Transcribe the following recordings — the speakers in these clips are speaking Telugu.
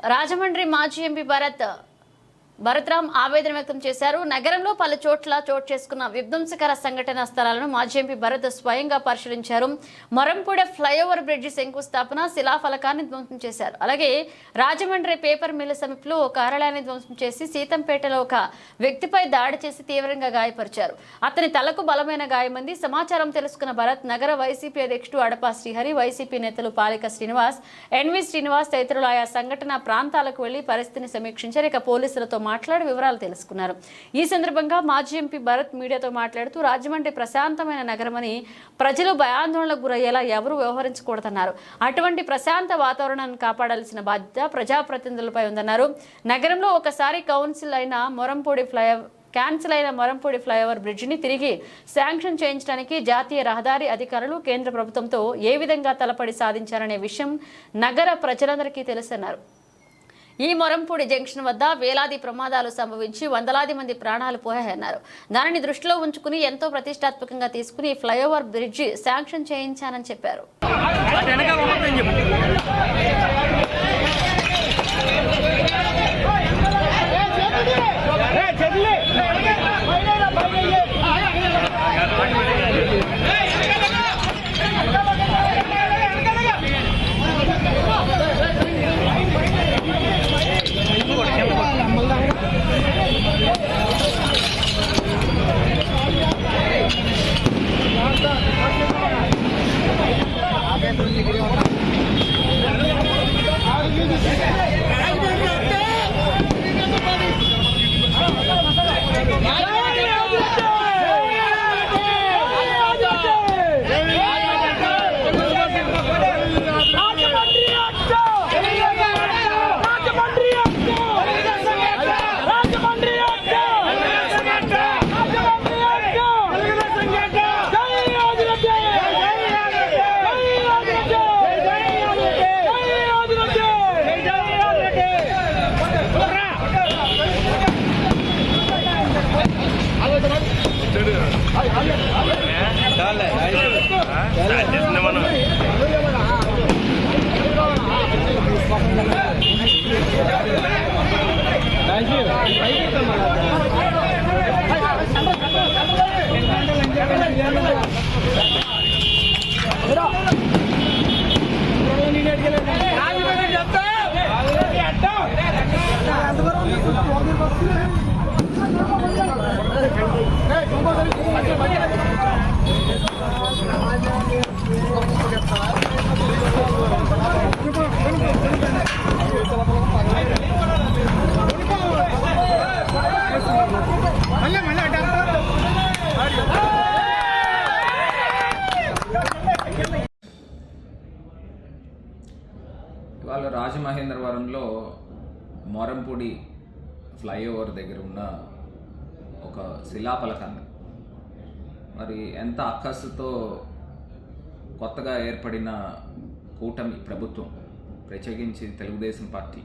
రాజమండ్రి మాజీ ఎంపీ భరత్ భరత్రామ్ ఆవేదన వ్యక్తం చేశారు. నగరంలో పలు చోట్ల చోటు చేసుకున్న విధ్వంసకర సంఘటన స్థలాలను మాజీ ఎంపీ భరత్ స్వయంగా పరిశీలించారు. మరంపూడ ఫ్లైఓవర్ బ్రిడ్జి శంకుస్థాపన శిలాఫలకాన్ని ధ్వంసం చేశారు. అలాగే రాజమండ్రి పేపర్ మిల్ సమీపంలో ఒక కార్యాలయాన్ని ధ్వంసం చేసి సీతంపేటలో ఒక వ్యక్తిపై దాడి చేసి తీవ్రంగా గాయపరిచారు. అతని తలకు బలమైన గాయమంది. సమాచారం తెలుసుకున్న భరత్ నగర వైసీపీ అధ్యక్షుడు అడపా శ్రీహరి వైసీపీ నేతలు పాలిక శ్రీనివాస్ ఎన్వి శ్రీనివాస్ తదితరులు ఆయా సంఘటన ప్రాంతాలకు వెళ్ళి పరిస్థితిని సమీక్షించారు. ఇక పోలీసులతో మాట్లాడి వివరాలు తెలుసుకున్నారు. ఈ సందర్భంగా మాజీ ఎంపీ భరత్ మీడియాతో మాట్లాడుతూ రాజమండ్రి ప్రశాంతమైన నగరమని ప్రజలు భయాందోళనకు గురయ్యేలా ఎవరు వ్యవహరించకూడదన్నారు. అటువంటి ప్రశాంత వాతావరణాన్ని కాపాడాల్సిన బాధ్యత ప్రజాప్రతినిధులపై ఉందన్నారు. నగరంలో ఒకసారి కౌన్సిల్ అయిన మొరంపూడి ఫ్లైఓవర్ క్యాన్సిల్ అయిన మరంపూడి ఫ్లైఓవర్ బ్రిడ్జిని తిరిగి శాంక్షన్ చేయించడానికి జాతీయ రహదారి అధికారులు కేంద్ర ప్రభుత్వంతో ఏ విధంగా తలపడి సాధించారనే విషయం నగర ప్రజలందరికీ తెలుసన్నారు. ఈ మొరంపూడి జంక్షన్ వద్ద వేలాది ప్రమాదాలు సంభవించి వందలాది మంది ప్రాణాలు పోయాయన్నారు. దానిని దృష్టిలో ఉంచుకుని ఎంతో ప్రతిష్టాత్మకంగా తీసుకుని ఫ్లైఓవర్ బ్రిడ్జి శాంక్షన్ చేయించానని చెప్పారు. ఇవాళ రాజమహేంద్రవరంలో మొరంపూడి ఫ్లైఓవర్ దగ్గర ఉన్న ఒక శిలాఫలకాన్ని. మరి ఎంత అక్కస్సుతో కొత్తగా ఏర్పడిన కూటమి ప్రభుత్వం ప్రత్యేకించి తెలుగుదేశం పార్టీ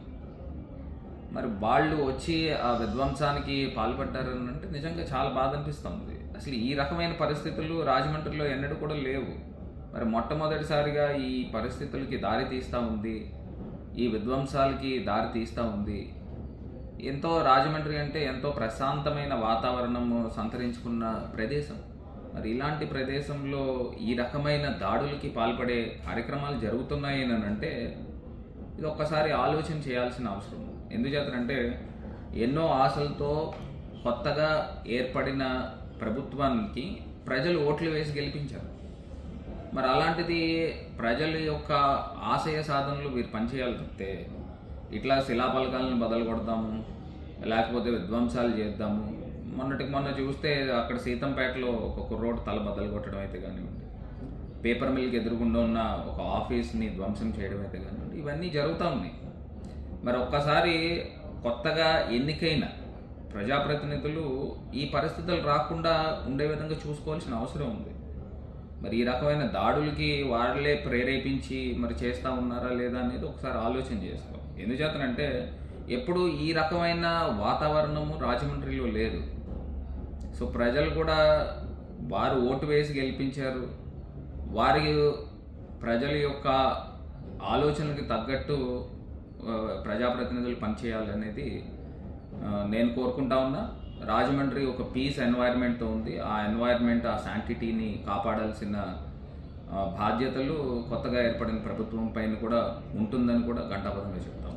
మరి వాళ్ళు వచ్చి ఆ విధ్వంసానికి పాల్పడ్డారని అంటే నిజంగా చాలా బాధ అనిపిస్తుంది. అసలు ఈ రకమైన పరిస్థితులు రాజమండ్రిలో ఎన్నడూ కూడా లేవు. మరి మొట్టమొదటిసారిగా ఈ పరిస్థితులకి దారి తీస్తూ ఉంది ఈ విధ్వంసాలకి దారి తీస్తూ ఉంది ఎంతో రాజమండ్రి అంటే ఎంతో ప్రశాంతమైన వాతావరణం సంతరించుకున్న ప్రదేశం. మరి ఇలాంటి ప్రదేశంలో ఈ రకమైన దాడులకి పాల్పడే కార్యక్రమాలు జరుగుతున్నాయి అని అంటే ఇది ఒక్కసారి ఆలోచన చేయాల్సిన అవసరం. ఎందుచేతనంటే ఎన్నో ఆశలతో కొత్తగా ఏర్పడిన ప్రభుత్వానికి ప్రజలు ఓట్లు వేసి గెలిపించారు. మరి అలాంటిది ప్రజల యొక్క ఆశయ సాధనలు వీరు పనిచేయాలి తప్పితే ఇట్లా శిలాపలకాలను బదలు కొడతాము లేకపోతే విధ్వంసాలు చేద్దాము. మొన్నటికి మొన్న చూస్తే అక్కడ సీతంపేటలో ఒక కుర్రోడు తల బదలు కొట్టడం అయితే కానివ్వండి పేపర్ మిల్కి ఎదురుగుండా ఉన్న ఒక ఆఫీస్ని ధ్వంసం చేయడం అయితే కానివ్వండి ఇవన్నీ జరుగుతూ ఉన్నాయి. మరి ఒక్కసారి కొత్తగా ఎన్నికైన ప్రజాప్రతినిధులు ఈ పరిస్థితులు రాకుండా ఉండే విధంగా చూసుకోవాల్సిన అవసరం ఉంది. మరి ఈ రకమైన దాడులకి వాళ్ళే ప్రేరేపించి మరి చేస్తూ ఉన్నారా లేదా అనేది ఒకసారి ఆలోచన చేసుకో. ఎందుచేతనంటే ఎప్పుడు ఈ రకమైన వాతావరణము రాజమండ్రిలో లేదు. సో ప్రజలు కూడా వారు ఓటు వేసి గెలిపించారు. వారి ప్రజల యొక్క ఆలోచనలకు తగ్గట్టు ప్రజాప్రతినిధులు పనిచేయాలనేది నేను కోరుకుంటా ఉన్నా. రాజమండ్రి ఒక పీస్ ఎన్వైర్న్మెంట్తో ఉంది. ఆ ఎన్వైర్న్మెంట్ ఆ శాంటిటీని కాపాడాల్సిన బాధ్యతలు కొత్తగా ఏర్పడిన ప్రభుత్వం పైన కూడా ఉంటుందని కూడా ఘంటాపదంగా చెప్తాం